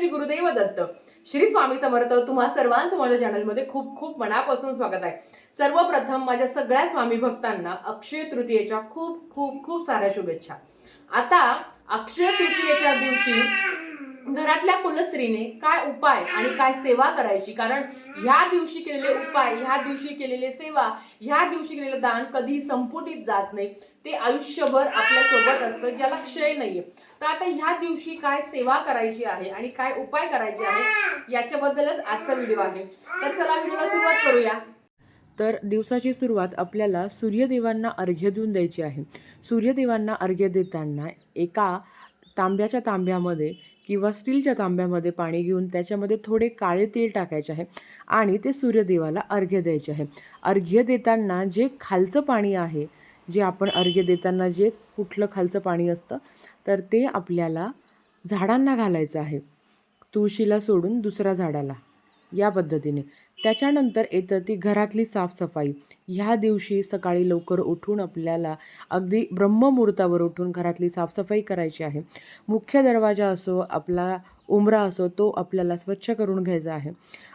श्री गुरुदेव दत्त. श्री स्वामी समर्थ तुम्हा सर्वांचं माझ्या चॅनलमध्ये खूप खूप मनापासून स्वागत आहे. सर्वप्रथम माझ्या सगळ्या स्वामी भक्तांना अक्षय तृतीयेच्या खूप खूप खूप साऱ्या शुभेच्छा. आता अक्षय तृतीयेच्या दिवशी घरातल्या कुलस्त्रीने काय उपाय आणि काय सेवा करायची? कारण ह्या दिवशी केलेले उपाय ह्या दिवशी केलेले सेवा ह्या दिवशी केलेलं दान कधीही संपुटीत जात नाही. ते आयुष्यभर आपल्यासोबत असतं ज्याला क्षय नाहीये. तर आता ह्या दिवशी काय सेवा करायची आहे आणि काय उपाय करायचे आहे याच्याबद्दलच आजचा व्हिडिओ आहे. तर चला व्हिडिओला सुरुवात करूया. तर दिवसाची सुरुवात आपल्याला सूर्यदेवांना अर्घ्य देऊन द्यायची आहे. सूर्यदेवांना अर्घ्य देताना एका तांब्याच्या तांब्यामध्ये किंवा स्टीलच्या तांब्यामध्ये पाणी घेऊन त्याच्यामध्ये थोडे काळे तेल टाकायचे आहे आणि ते सूर्यदेवाला अर्घ्य द्यायचे आहे. अर्घ्य देताना जे खालचं पाणी आहे जे आपण अर्घ्य देताना जे कुठलं खालचं पाणी असतं तर ते आपल्याला झाडांना घालायचं आहे. तुळशीला सोडून दुसऱ्या झाडाला. या पद्धतीने. त्याच्यानंतर येतं ती घरातली साफसफाई. ह्या दिवशी सकाळी लवकर उठून आपल्याला अगदी ब्रह्ममुहूर्तावर उठून घरातली साफसफाई करायची आहे. मुख्य दरवाजा असो आपला उमरा असो तो आपल्याला स्वच्छ करून घ्यायचा आहे.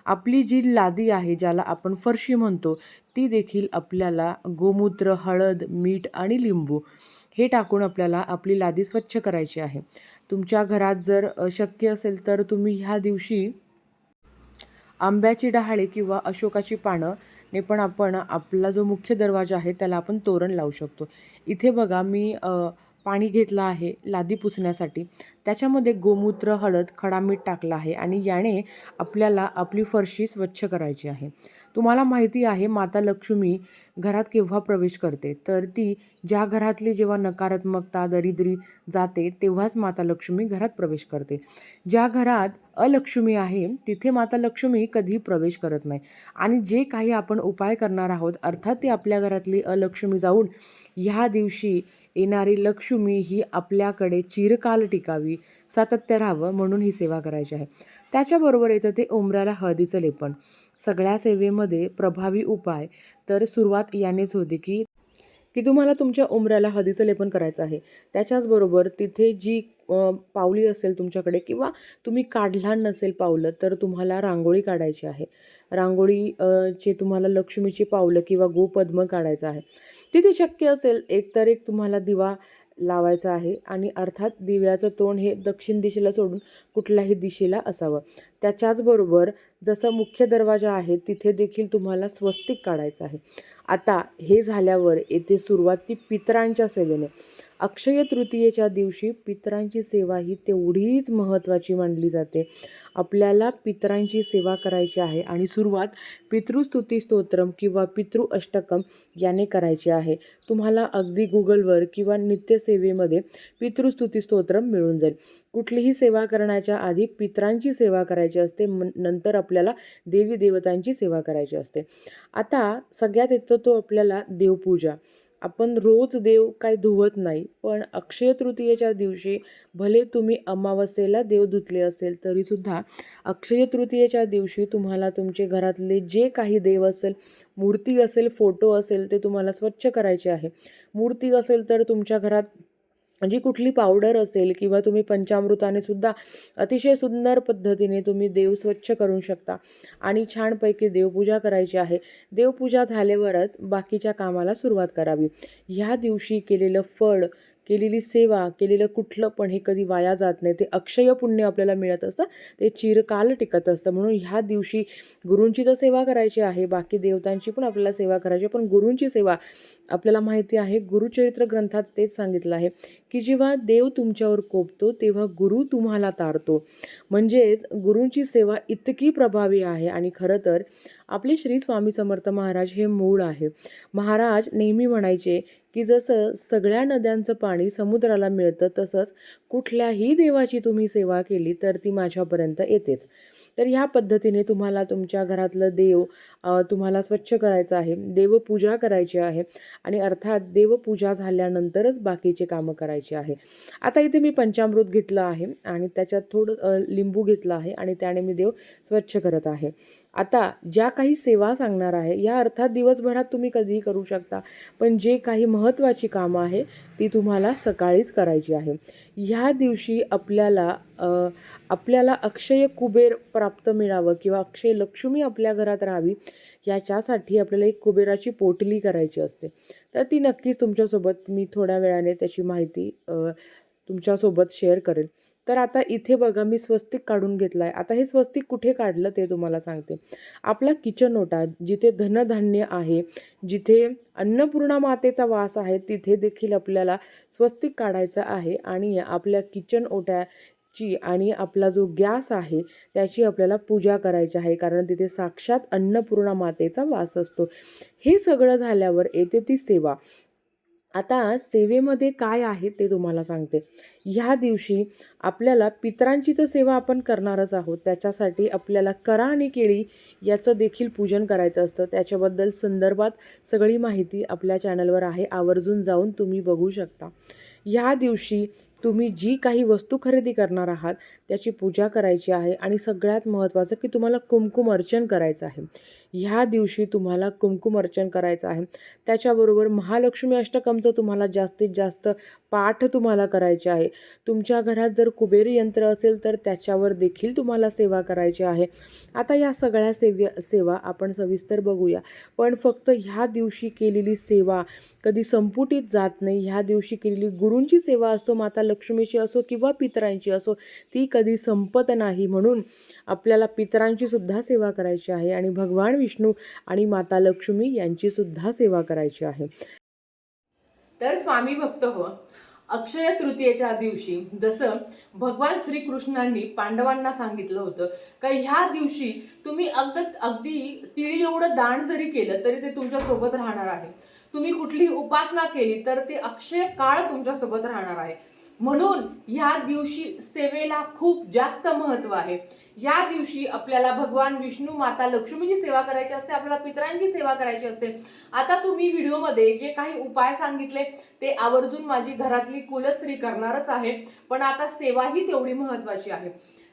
आपली जी लादी आहे ज्याला आपण फरशी म्हणतो ती देखील आपल्याला गोमूत्र हळद मीठ आणि लिंबू हे टाकून आपल्याला आपली लादी स्वच्छ करायची आहे. तुमच्या घरात जर शक्य असेल तर तुम्ही ह्या दिवशी आंब्याची डहाळे किंवा अशोकाची पानं ने पण आपण आपला जो मुख्य दरवाजा आहे त्याला आपण तोरण लावू शकतो. इथे बघा मी पाणी घेतलं आहे लादी पुसण्यासाठी. त्याच्यामध्ये गोमूत्र हळद खडा मीठ टाकलं आहे आणि याने आपल्याला आपली फरशी स्वच्छ करायची आहे. तुम्हाला माहिती आहे माता लक्ष्मी घरात केव्हा प्रवेश करते? तर ती ज्या घरातली जेव्हा नकारात्मकता दरिद्री जाते तेव्हाच माता लक्ष्मी घरात प्रवेश करते. ज्या घरात अलक्ष्मी आहे तिथे माता लक्ष्मी कधी प्रवेश करत नाही. आणि जे काही आपण उपाय करणार आहोत अर्थात ती आपल्या घरातली अलक्ष्मी जाऊन ह्या दिवशी येणारी लक्ष्मी ही आपल्याकडे चिरकाल टिकावी सातत्य राहावं म्हणून ही सेवा करायची आहे. त्याच्याबरोबर येतं ते उमराला हळदीचं लेपण. सगळ्या सेवेमध्ये प्रभावी उपाय. तर सुरुवात यानेच होती की की तुम्हाला तुमच्या उमऱ्याला हळदीचं लेपन करायचं आहे. त्याच्याचबरोबर तिथे जी पावली असेल तुमच्याकडे किंवा तुम्ही काढला नसेल पावलं तर तुम्हाला रांगोळी काढायची आहे. रांगोळी चे तुम्हाला लक्ष्मीची पावलं किंवा गोपद्म काढायचं आहे. तिथे शक्य असेल एकतर एक तुम्हाला दिवा लावायचा आहे आणि अर्थात दिव्याचं तोंड हे दक्षिण दिशेला सोडून कुठल्याही दिशेला असावं. त्याच्याचबरोबर जसं मुख्य दरवाजा आहे तिथे देखील तुम्हाला स्वस्तिक काढायचं आहे. आता हे झाल्यावर येथे सुरुवात ती पितरांच्या सेवेने. अक्षय तृतीयेच्या दिवशी पितरांची सेवा ही तेवढीच महत्त्वाची मानली जाते. आपल्याला पितरांची सेवा करायची आहे आणि सुरुवात पितृस्तुती स्तोत्रम किंवा पितृ अष्टकम याने करायची आहे. तुम्हाला अगदी गुगलवर किंवा नित्यसेवेमध्ये पितृस्तुती स्तोत्रम मिळून जाईल. कुठलीही सेवा करण्याच्या आधी पितरांची सेवा करायची असते. म- नंतर आपल्याला देवी देवतांची सेवा करायची असते. आता सगळ्यात येतो तो आपल्याला देवपूजा. आपण रोज देव काय धुवत नाही पण अक्षय तृतीयेच्या दिवशी भले तुम्ही अमावस्येला देव धुतले असेल तरीसुद्धा अक्षय तृतीयेच्या दिवशी तुम्हाला तुमचे घरातले जे काही देव असेल मूर्ती असेल फोटो असेल ते तुम्हाला स्वच्छ करायचे आहे. मूर्ती असेल तर तुमच्या घरात जी कुठली पावडर असेल किंवा तुम्ही पंचामृताने सुद्धा अतिशय सुंदर पद्धतीने तुम्ही देव स्वच्छ करू शकता. आणि छानपैकी देवपूजा करायची आहे. देवपूजा झाल्यावरच बाकीच्या कामाला सुरुवात करावी. ह्या दिवशी केलेलं फळ केलेली सेवा केलेलं कुठलं पण हे कधी वाया जात नाही. ते अक्षय पुण्य आपल्याला मिळत असतं. ते चिरकाल टिकत असतं. म्हणून ह्या दिवशी गुरूंची तर सेवा करायची आहे. बाकी देवतांची पण आपल्याला सेवा करायची आहे. पण गुरूंची सेवा आपल्याला माहिती आहे. गुरुचरित्र ग्रंथात तेच सांगितलं आहे. की जेव्हा देव तुमच्यावर कोपतो तेव्हा गुरु तुम्हाला तारतो. म्हणजेच गुरूंची सेवा इतकी प्रभावी आहे आणि खरं तर आपले श्री स्वामी समर्थ महाराज हे मूळ आहे. महाराज नेहमी म्हणायचे की जसं सगळ्या नद्यांचं पाणी समुद्राला मिळतं तसंच कुठल्याही देवाची तुम्ही सेवा केली तर ती माझ्यापर्यंत येतेच. तर ह्या पद्धतीने तुम्हाला तुमच्या घरातलं देव तुम्हाला स्वच्छ करायचं आहे देवपूजा करायची आहे आणि अर्थात देवपूजा झाल्यानंतरच बाकीचे कामं करायची आहे. आता इथे मी पंचामृत घेतलं आहे आणि त्याच्यात थोडं लिंबू घेतलं आहे आणि त्याने मी देव स्वच्छ करत आहे. आता ज्या काही सेवा सांगणार आहे या अर्थात दिवसभरात तुम्ही कधीही करू शकता पण जे काही महत्त्वाची कामं आहे ती तुम्हाला सकाळीच करायची आहे. ह्या दिवशी आपल्याला आपल्याला अक्षय कुबेर प्राप्त मिळावं किंवा अक्षय लक्ष्मी आपल्या घरात राहावी याच्यासाठी आपल्याला एक कुबेराची पोटली करायची असते. तर ती नक्कीच तुमच्यासोबत मी थोड्या वेळाने त्याची माहिती तुमच्यासोबत शेअर करेल. तर आता इथे बघा मी स्वस्तिक काढून घेतला आहे आता हे स्वस्तिक कुठे काढलं ते तुम्हाला सांगते. आपला किचन ओटा जिथे धनधान्य आहे जिथे अन्नपूर्णा मातेचा वास आहे तिथे देखील आपल्याला स्वस्तिक काढायचं आहे आणि आपल्या किचन ओट्याची आणि आपला जो गॅस आहे त्याची आपल्याला पूजा करायची आहे. कारण तिथे साक्षात अन्नपूर्णा मातेचा वास असतो. हे सगळं झाल्यावर येते ती सेवा. आता सेवेमध्ये काय आहे ते तुम्हाला सांगते. ह्या दिवशी आपल्याला पितरांची तर सेवा आपण करणारच आहोत. त्याच्यासाठी आपल्याला करा आणि केळी याचं देखील पूजन करायचं असतं. त्याच्याबद्दल संदर्भात सगळी माहिती आपल्या चॅनलवर आहे. आवर्जून जाऊन तुम्ही बघू शकता. ह्या दिवशी तुम्ही जी काही वस्तू खरेदी करणार आहात त्याची पूजा करायची आहे आणि सगळ्यात महत्त्वाचं की तुम्हाला कुमकुम अर्चन करायचं आहे. ह्या दिवशी तुम्हाला कुमकुम अर्चन करायचं आहे. त्याच्याबरोबर महालक्ष्मी अष्टकमचं तुम्हाला जास्तीत जास्त पाठ तुम्हाला करायचे आहे. तुमच्या घरात जर कुबेर यंत्र असेल तर त्याच्यावर देखील तुम्हाला सेवा करायची आहे. आता या सगळ्या सेव्य सेवा आपण सविस्तर बघूया. पण फक्त ह्या दिवशी केलेली सेवा कधी संपुटीत जात नाही. ह्या दिवशी केलेली गुरूंची सेवा असो माता लक्ष्मीची असो किंवा पितरांची असो ती कधी संपत नाही. म्हणून आपल्याला पितरांची सुद्धा सेवा करायची आहे आणि भगवान विष्णू आणि माता लक्ष्मी यांची सुद्धा सेवा करायची आहे. तर स्वामी भक्त हो. अक्षय तृतीयेच्या दिवशी जसं भगवान श्रीकृष्णांनी पांडवांना सांगितलं होतं का ह्या दिवशी तुम्ही अगदी अगदी तिळी एवढं दान जरी केलं तरी ते तुमच्यासोबत राहणार आहे. तुम्ही कुठली उपासना केली तर ते अक्षय काळ तुमच्यासोबत राहणार आहे. म्हणून ह्या दिवशी सेवेला खूप जास्त महत्त्व आहे. या दिवशी आपल्याला भगवान विष्णू माता लक्ष्मीची सेवा करायची असते आपल्याला पितरांची सेवा करायची असते. आता तुम्ही व्हिडिओमध्ये जे काही उपाय सांगितले ते आवर्जून माझी घरातली कुलस्त्री करणारच आहे. पण आता सेवाही तेवढी महत्वाची आहे.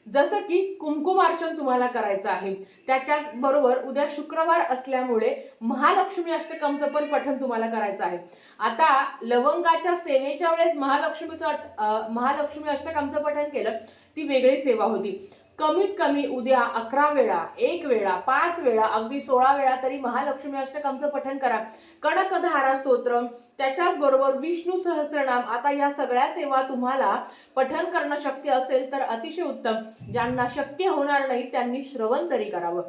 जसं की कुंकुमार्चन तुम्हाला करायचं आहे. त्याच्याच बरोबर उद्या शुक्रवार असल्यामुळे महालक्ष्मी अष्टकमचं पण पठण तुम्हाला करायचं आहे. आता लवंगाच्या सेवेच्या वेळेस महालक्ष्मीचं महालक्ष्मी अष्टकमचं पठण केलं ती वेगळी सेवा होती. कमीत कमी उद्या अकरा वेळा एक वेळा पाच वेळा अगदी सोळा वेळा तरी महालक्ष्मी अष्टकमचं पठन करा. कणकधारा स्तोत्र त्याच्याच बरोबर विष्णू सहस्रनाम. आता या सगळ्या सेवा तुम्हाला पठन करणं शक्य असेल तर अतिशय उत्तम. ज्यांना शक्य होणार नाही त्यांनी श्रवण तरी करावं.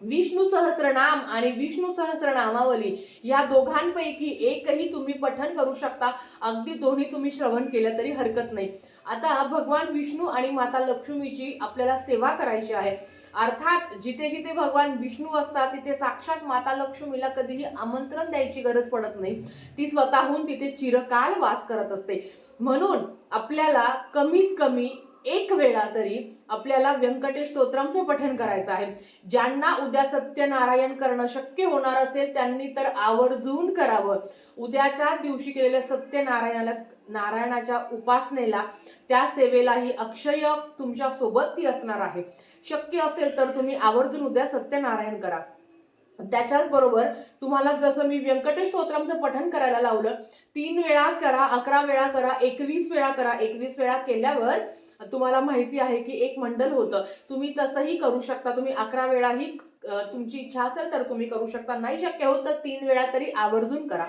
विष्णू सहस्रनाम आणि विष्णू सहस्रनामावली या दोघांपैकी एकही तुम्ही पठन करू शकता. अगदी दोन्ही तुम्ही श्रवण केलं तरी हरकत नाही. आता भगवान विष्णू आणि माता लक्ष्मीची आपल्याला सेवा करायची आहे. अर्थात जिथे जिथे भगवान विष्णू असतात तिथे साक्षात माता लक्ष्मीला कधीही आमंत्रण द्यायची गरज पडत नाही. ती स्वतःहून तिथे चिरकाल वास करत असते. म्हणून आपल्याला कमीत कमी एक वेळा तरी आपल्याला व्यंकटेश स्तोत्रमचं पठण करायचं आहे. ज्यांना उद्या सत्यनारायण करणं शक्य होणार असेल त्यांनी तर आवर्जून करावं. उद्याच्या दिवशी केलेल्या सत्यनारायणाला नारायणाच्या उपासनेला त्या सेवेलाही अक्षय तुमच्यासोबत ती असणार आहे. शक्य असेल तर तुम्ही आवर्जून उद्या सत्यनारायण करा. त्याच्याच बरोबर तुम्हाला जसं मी व्यंकटेश स्तोत्रमचं पठण करायला लावलं तीन वेळा करा अकरा वेळा करा एकवीस वेळा करा. एकवीस वेळा केल्यावर तुम्हाला माहिती आहे की एक मंडल होतं. तुम्ही तसंही करू शकता. तुम्ही अकरा वेळाही तुमची इच्छा असेल तर तुम्ही करू शकता. नाही शक्य होत तर तीन वेळा तरी आवर्जून करा.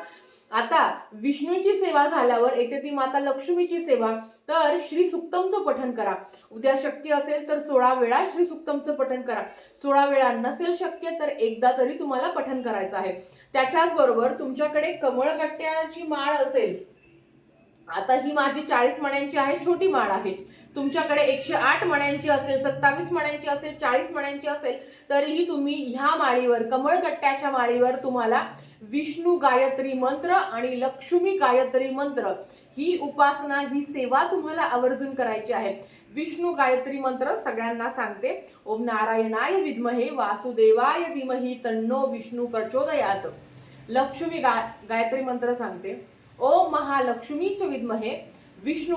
आता विष्णूची सेवा झाल्यावर येते ती माता लक्ष्मीची सेवा. तर श्री सुक्तमचं पठण करा. उद्या शक्य असेल तर सोळा वेळा श्री सुक्तमचं पठण करा. सोळा वेळा नसेल शक्य तर एकदा तरी तुम्हाला पठण करायचं आहे. त्याच्याच बरोबर तुमच्याकडे कमळगट्ट्याची माळ असेल. आता ही माझी चाळीस मण्यांची आहे छोटी माळ आहे. तुमच्याकडे एकशे आठ मण्यांची असेल सत्तावीस मण्यांची असेल चाळीस मण्यांची असेल तरीही तुम्ही ह्या माळीवर कमळगट्ट्याच्या माळीवर तुम्हाला विष्णू गायत्री मंत्र आणि लक्ष्मी गायत्री मंत्र ही उपासना ही सेवा तुम्हाला आवर्जून करायची आहे. विष्णू गायत्री मंत्र सगळ्यांना सांगते. ओम नारायणाय विद्महे वासुदेवाय धीमही तन्नो विष्णू प्रचोदयात. लक्ष्मी गा गायत्री मंत्र सांगते. ओम महालक्ष्मीच विद्महे विष्णू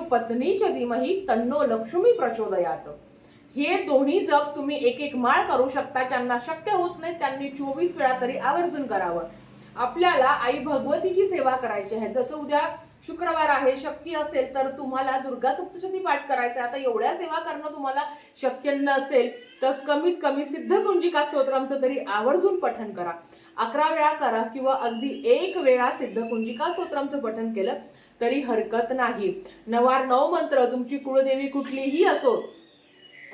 च धीमही तन्नो लक्ष्मी प्रचोदयात. हे दोन्ही जप तुम्ही एक एक माळ करू शकता ज्यांना शक्य होत नाही त्यांनी चोवीस वेळा तरी आवर्जून करावं. आपल्याला आई भगवतीची सेवा करायची आहे. जसं उद्या शुक्रवार आहे शक्य असेल तर तुम्हाला दुर्गा सप्तशती पाठ करायचा आहे. आता एवढ्या सेवा करणं तुम्हाला शक्य नसेल तर कमीत कमी सिद्धकुंजिका स्तोत्रांचं तरी आवर्जून पठन करा. अकरा वेळा करा किंवा अगदी एक वेळा सिद्धकुंजिका स्तोत्रांचं पठन केलं तरी हरकत नाही. नवार नऊ मंत्र तुमची कुळदेवी कुठलीही असो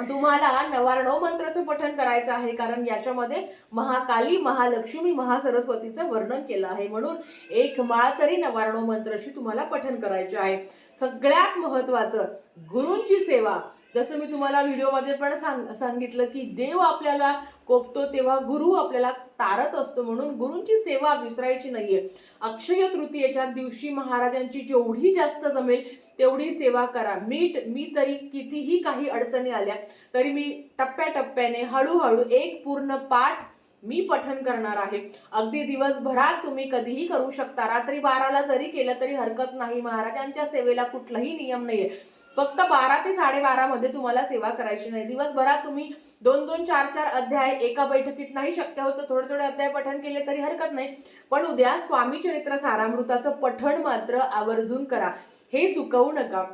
तुम्हाला नवारणव मंत्राचं पठण करायचं आहे कारण याच्यामध्ये महाकाली महालक्ष्मी महासरस्वतीचं वर्णन केलं आहे. म्हणून एक माळ तरी नवारणव मंत्राशी तुम्हाला पठण करायचे आहे. सगळ्यात महत्वाचं गुरूंची सेवा. जसं मी तुम्हाला व्हिडिओमध्ये पण सांग सांगितलं की देव आपल्याला कोपतो तेव्हा गुरु आपल्याला तारत असतो म्हणून गुरूंची सेवा विसरायची नाहीये. अक्षय तृतीयेच्या दिवशी महाराजांची जेवढी जास्त जमेल तेवढी सेवा करा. मी मी तरी कितीही काही अडचणी आल्या तरी मी टप्प्याटप्प्याने हळूहळू एक पूर्ण पाठ मी पठन करणार आहे. अगदी दिवसभरात तुम्ही कधीही करू शकता. रात्री बाराला जरी केलं तरी हरकत नाही. महाराजांच्या सेवेला कुठलाही नियम नाहीये. फक्त बारा ते साडेबारामध्ये तुम्हाला सेवा करायची नाही. दिवसभरात तुम्ही दोन दोन चार चार अध्याय एका बैठकीत नाही शक्य होतं. थोडे थोडे अध्याय पठन केले तरी हरकत नाही. पण उद्या स्वामी चरित्र सारामृताचं पठण मात्र आवर्जून करा. हे चुकवू नका.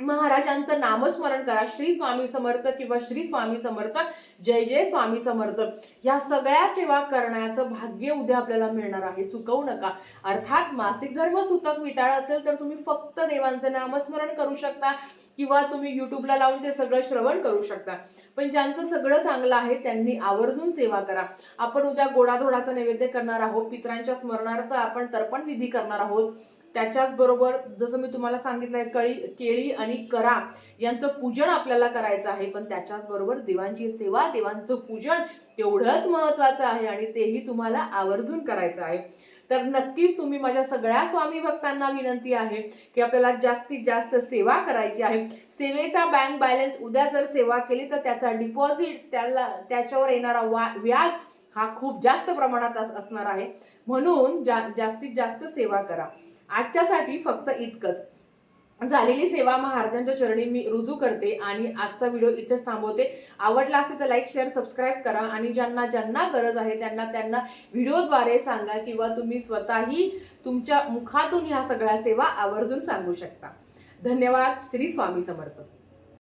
महाराजांचं नामस्मरण करा. श्री स्वामी समर्थ किंवा श्री स्वामी समर्थ जय जय स्वामी समर्थ. या सगळ्या सेवा करण्याचं भाग्य उद्या आपल्याला मिळणार आहे. चुकवू नका. अर्थात मासिक धर्म सुतक विटाळ असेल तर तुम्ही फक्त देवांचं नामस्मरण करू शकता किंवा तुम्ही युट्यूबला लावून ते सगळं श्रवण करू शकता. पण ज्यांचं सगळं चांगलं आहे त्यांनी आवर्जून सेवा करा. आपण उद्या गोडाधोडाचा नैवेद्य करणार आहोत. पित्रांच्या स्मरणार्थ आपण तर्पण विधी करणार आहोत. त्याच्याच बरोबर जसं मी तुम्हाला सांगितलंय कळी केळी आणि करा यांचं पूजन आपल्याला करायचं आहे. पण त्याच्याच बरोबर देवांची सेवा देवांचं पूजन तेवढंच महत्वाचं आहे आणि तेही तुम्हाला आवर्जून करायचं आहे. तर नक्कीच तुम्ही माझ्या सगळ्या स्वामी भक्तांना विनंती आहे की आपल्याला जास्तीत जास्त सेवा करायची आहे. सेवेचा बँक बॅलन्स उद्या जर सेवा केली तर त्याचा डिपॉझिट त्याला त्याच्यावर येणारा वा व्याज हा खूप जास्त प्रमाणात असणार आहे. म्हणून जा जास्तीत जास्त सेवा करा. आजच्यासाठी फक्त इतकंच. झालेली सेवा महाराजांच्या चरणी मी रुजू करते आणि आजचा व्हिडिओ इथेच थांबवते. आवडला असेल तर लाईक शेअर सबस्क्राईब करा आणि ज्यांना ज्यांना गरज आहे त्यांना त्यांना व्हिडिओद्वारे सांगा किंवा तुम्ही स्वतःही तुमच्या मुखातून ह्या सगळ्या सेवा आवर्जून सांगू शकता. धन्यवाद. श्री स्वामी समर्थ.